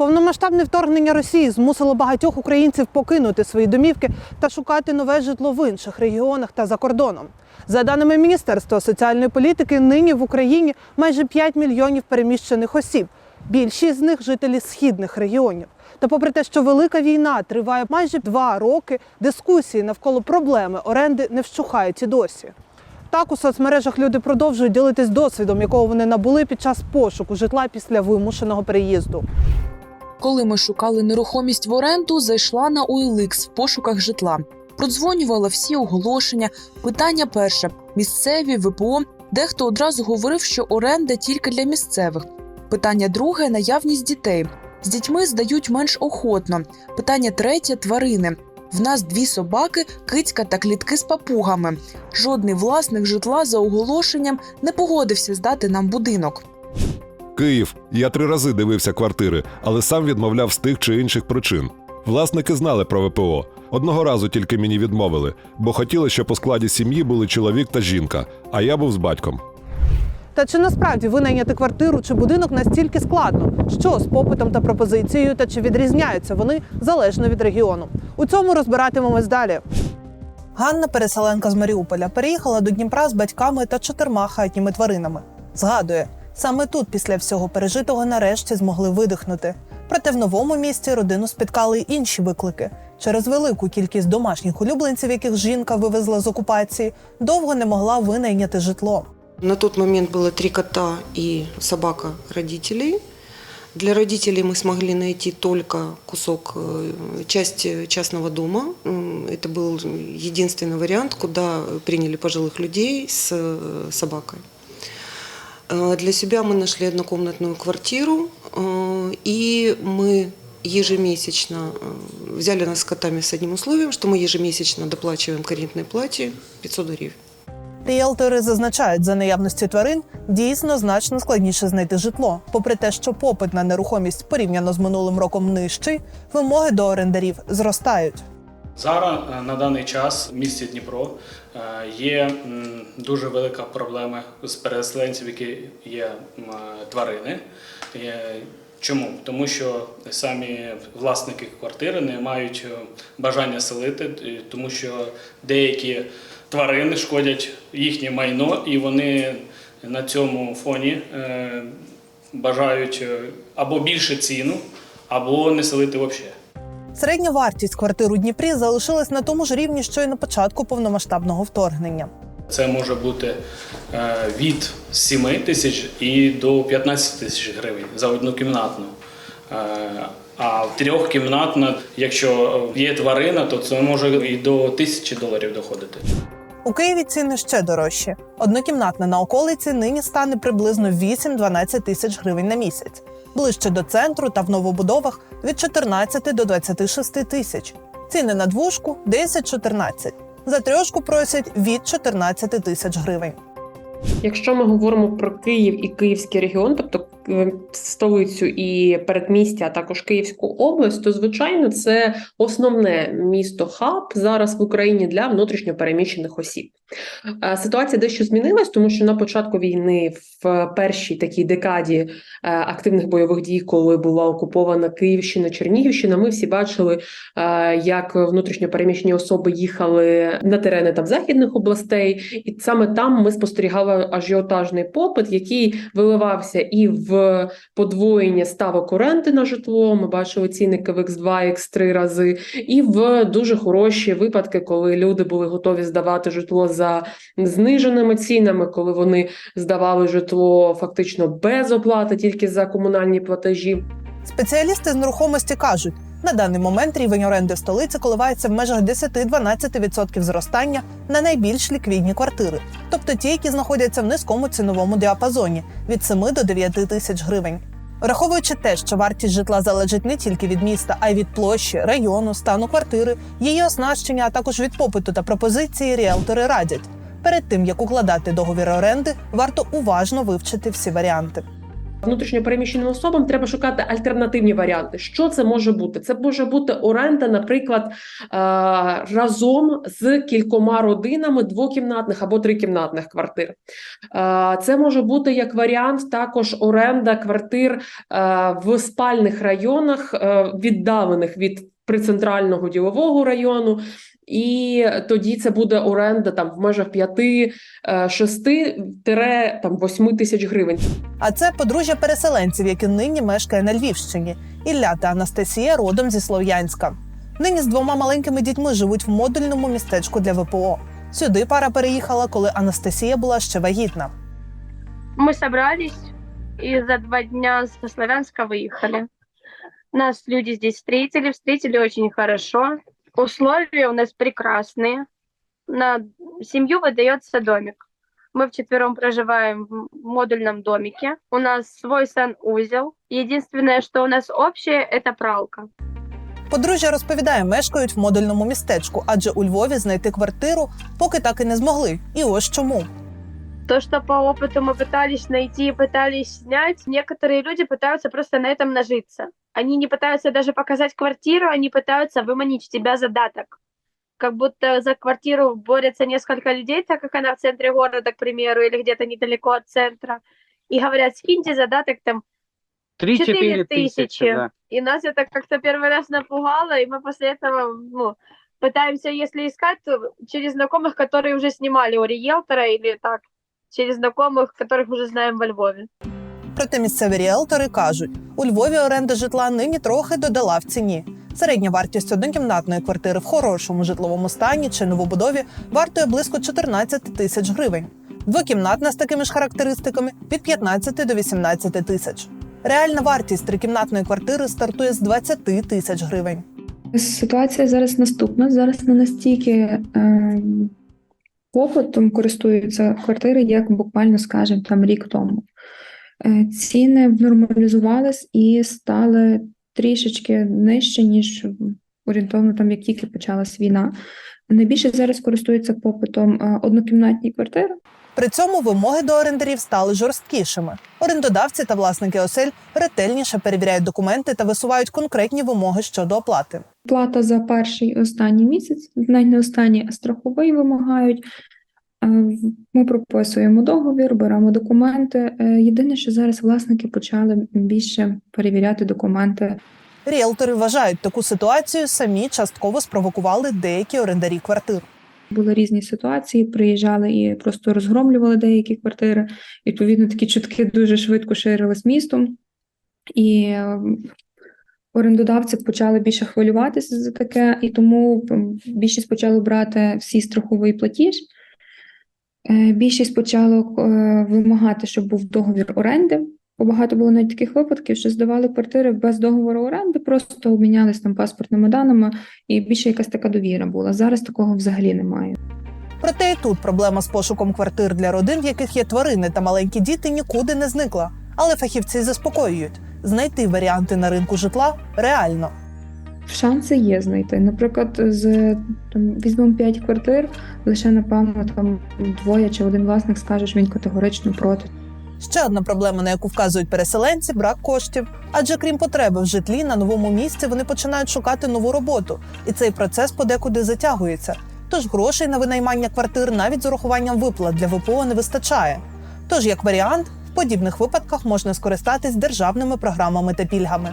Повномасштабне вторгнення Росії змусило багатьох українців покинути свої домівки та шукати нове житло в інших регіонах та за кордоном. За даними Міністерства соціальної політики, нині в Україні майже 5 мільйонів переміщених осіб. Більшість з них жителі східних регіонів. Та попри те, що велика війна триває майже два роки, дискусії навколо проблеми оренди не вщухають і досі. Так у соцмережах люди продовжують ділитись досвідом, якого вони набули під час пошуку житла після вимушеного переїзду. Коли ми шукали нерухомість в оренду, зайшла на OLX в пошуках житла. Продзвонювала всі оголошення. Питання перше: місцеві ВПО. Дехто одразу говорив, що оренда тільки для місцевих. Питання друге наявність дітей. З дітьми здають менш охотно. Питання третє тварини. В нас дві собаки, кицька та клітки з папугами. Жодний власник житла за оголошенням не погодився здати нам будинок. Київ. Я три рази дивився квартири, але сам відмовляв з тих чи інших причин. Власники знали про ВПО. Одного разу тільки мені відмовили, бо хотіли, щоб у складі сім'ї були чоловік та жінка, а я був з батьком. Та чи насправді винайняти квартиру чи будинок настільки складно? Що з попитом та пропозицією, та чи відрізняються вони залежно від регіону? У цьому розбиратимемось далі. Ганна, переселенка з Маріуполя, переїхала до Дніпра з батьками та чотирма хатніми тваринами. Згадує, саме тут, після всього пережитого, нарешті змогли видихнути. Проте в новому місті родину спіткали й інші виклики. Через велику кількість домашніх улюбленців, яких жінка вивезла з окупації, довго не могла винайняти житло. На тот момент было три кота и собака родителей. Для родителей мы смогли найти только кусок, э, часть частного дома. М, Это был единственный вариант, куда приняли пожилых людей с э, собакой. Э, Для себя мы нашли однокомнатную квартиру, э, и мы ежемесячно э, взяли нас с котами с одним условием, что мы ежемесячно доплачиваем к арендной плате 500 гривен. Ріелтори зазначають, за наявності тварин дійсно значно складніше знайти житло. Попри те, що попит на нерухомість порівняно з минулим роком нижчий, вимоги до орендарів зростають. Зараз е, на даний час в місті Дніпро е, є дуже велика проблема з переселенців, які є е, тварини. Чому? Тому що самі власники квартири не мають бажання селити, тому що деякі тварини шкодять їхнє майно, і вони на цьому фоні бажають або більше ціну, або не селити взагалі. Середня вартість квартир у Дніпрі залишилась на тому ж рівні, що й на початку повномасштабного вторгнення. Це може бути е, від 7 тисяч і до 15 тисяч гривень за однокімнатну. Е, А трьохкімнатна, якщо є тварина, то це може і до тисячі доларів доходити. У Києві ціни ще дорожчі. Однокімнатна на околиці нині стане приблизно 8-12 тисяч гривень на місяць. Ближче до центру та в новобудовах від 14 до 26 тисяч. Ціни на двушку 10-14. За трьошку просять від 14 тисяч гривень. Якщо ми говоримо про Київ і Київський регіон, тобто столицю і передмістя, а також Київську область, то звичайно це основне місто хаб зараз в Україні для внутрішньопереміщених осіб. Е, Ситуація дещо змінилась, тому що на початку війни, в першій такій декаді е, активних бойових дій, коли була окупована Київщина, Чернігівщина, ми всі бачили, е, як внутрішньопереміщені особи їхали на терени там західних областей, і саме там ми спостерігали ажіотажний попит, який виливався і в подвоєння ставок оренди на житло. Ми бачили цінники в X2, X3 рази, і в дуже хороші випадки, коли люди були готові здавати житло за зниженими цінами, коли вони здавали житло фактично без оплати, тільки за комунальні платежі. Спеціалісти з нерухомості кажуть, на даний момент рівень оренди столиці коливається в межах 10-12% зростання на найбільш ліквідні квартири, тобто ті, які знаходяться в низькому ціновому діапазоні від 7 до 9 тисяч гривень. Враховуючи те, що вартість житла залежить не тільки від міста, а й від площі, району, стану квартири, її оснащення, а також від попиту та пропозиції, ріелтори радять. Перед тим як укладати договір оренди, варто уважно вивчити всі варіанти. Внутрішньо переміщеним особам треба шукати альтернативні варіанти. Що це може бути? Це може бути оренда, наприклад, е, разом з кількома родинами двокімнатних або трикімнатних квартир. Е, Це може бути як варіант також оренда квартир е, в спальних районах, віддалених від прицентрального ділового району. І тоді це буде оренда там в межах 5-6-8 тисяч гривень. А це подружжя переселенців, які нині мешкає на Львівщині. Ілля та Анастасія родом зі Слов'янська. Нині з двома маленькими дітьми живуть в модульному містечку для ВПО. Сюди пара переїхала, коли Анастасія була ще вагітна. Мы собрались и за два дня со Славянска выехали. Нас люди здесь встретили, встретили очень хорошо. Условия у нас прекрасные. На семью выдается домик. Мы вчетвером проживаем в модульном домике. У нас свой санузел. Единственное, что у нас общее, это пралка. Подружжя розповідає, мешкають в модульному містечку, адже у Львові знайти квартиру поки так і не змогли. І ось чому. То, что по опыту мы пытались найти, пытались снять, некоторые люди пытаются просто на этом нажиться. Они не пытаются даже показать квартиру, они пытаются выманить тебя задаток. Как будто за квартиру борются несколько людей, так как она в центре города, к примеру, или где-то недалеко от центра. И говорят, скиньте задаток там. 3-4 Четыре тысячи, тысячи. да. И нас это как-то первый раз напугало, и мы после этого ну, пытаемся, если искать, то через знакомых, которые уже снимали у риэлтора или так, через знакомых, которых уже знаем во Львове. Проте місцеві ріелтори кажуть, у Львові оренда житла нині трохи додала в ціні. Середня вартість однокімнатної квартири в хорошому житловому стані чи новобудові вартує близько 14 тисяч гривень. Двокімнатна з такими ж характеристиками від 15 до 18 тисяч. Реальна вартість трикімнатної квартири стартує з 20 тисяч гривень. Ситуація зараз наступна. Зараз не настільки е, попитом користуються квартири, як буквально, скажімо, там рік тому. Е, ціни нормалізувались і стали трішечки нижче, ніж орієнтовно там, як тільки почалась війна. Найбільше зараз користуються попитом е, однокімнатні квартири. При цьому вимоги до орендарів стали жорсткішими. Орендодавці та власники осель ретельніше перевіряють документи та висувають конкретні вимоги щодо оплати. Плата за перший і останній місяць, навіть не останній, а страховий вимагають. Е, Ми прописуємо договір, беремо документи. Е, Єдине, що зараз власники почали більше перевіряти документи. Ріелтори вважають, таку ситуацію самі частково спровокували деякі орендарі квартир. Були різні ситуації, приїжджали і просто розгромлювали деякі квартири. Відповідно, такі чутки дуже швидко ширились містом, і орендодавці почали більше хвилюватися за таке, і тому більшість почали брати всі страховий платіж. Е, Більшість почало е, вимагати, щоб був договір оренди. Бо багато було навіть таких випадків, що здавали квартири без договору оренди, просто обмінялись там паспортними даними, і більше якась така довіра була. Зараз такого взагалі немає. Проте і тут проблема з пошуком квартир для родин, в яких є тварини та маленькі діти, нікуди не зникла. Але фахівці заспокоюють, знайти варіанти на ринку житла реально. Шанси є знайти. Наприклад, з там візьмемо 5 квартир, лише напевно там двоє чи один власник скаже, що він категорично проти. Ще одна проблема, на яку вказують переселенці брак коштів. Адже крім потреби в житлі на новому місці, вони починають шукати нову роботу, і цей процес подекуди затягується. Тож грошей на винаймання квартир навіть з урахуванням виплат для ВПО не вистачає. Тож, як варіант, подібних випадках можна скористатись державними програмами та пільгами.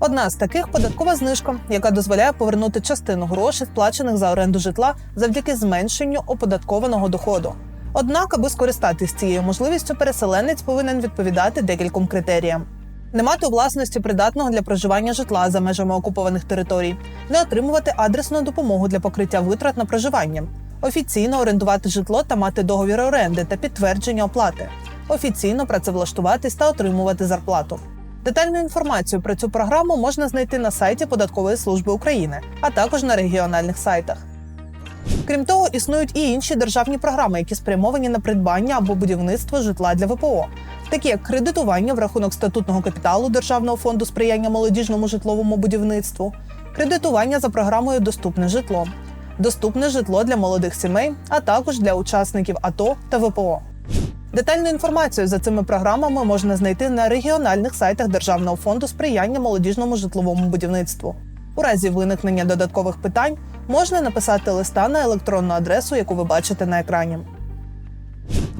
Одна з таких податкова знижка, яка дозволяє повернути частину грошей, сплачених за оренду житла завдяки зменшенню оподаткованого доходу. Однак, аби скористатись цією можливістю, переселенець повинен відповідати декільком критеріям: не мати у власності придатного для проживання житла за межами окупованих територій, не отримувати адресну допомогу для покриття витрат на проживання, офіційно орендувати житло та мати договір оренди та підтвердження оплати, офіційно працевлаштуватись та отримувати зарплату. Детальну інформацію про цю програму можна знайти на сайті Податкової служби України, а також на регіональних сайтах. Крім того, існують і інші державні програми, які спрямовані на придбання або будівництво житла для ВПО, такі як кредитування в рахунок статутного капіталу Державного фонду сприяння молодіжному житловому будівництву, кредитування за програмою Доступне житло, доступне житло для молодих сімей, а також для учасників АТО та ВПО. Детальну інформацію за цими програмами можна знайти на регіональних сайтах Державного фонду сприяння молодіжному житловому будівництву. У разі виникнення додаткових питань можна написати листа на електронну адресу, яку ви бачите на екрані.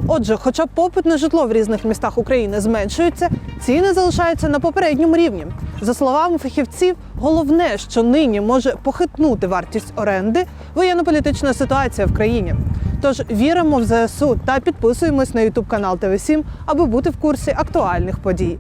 Отже, хоча попит на житло в різних містах України зменшується, ціни залишаються на попередньому рівні. За словами фахівців, головне, що нині може похитнути вартість оренди, воєнно-політична ситуація в країні. Тож віримо в ЗСУ та підписуємось на Ютуб канал ТВ7, аби бути в курсі актуальних подій.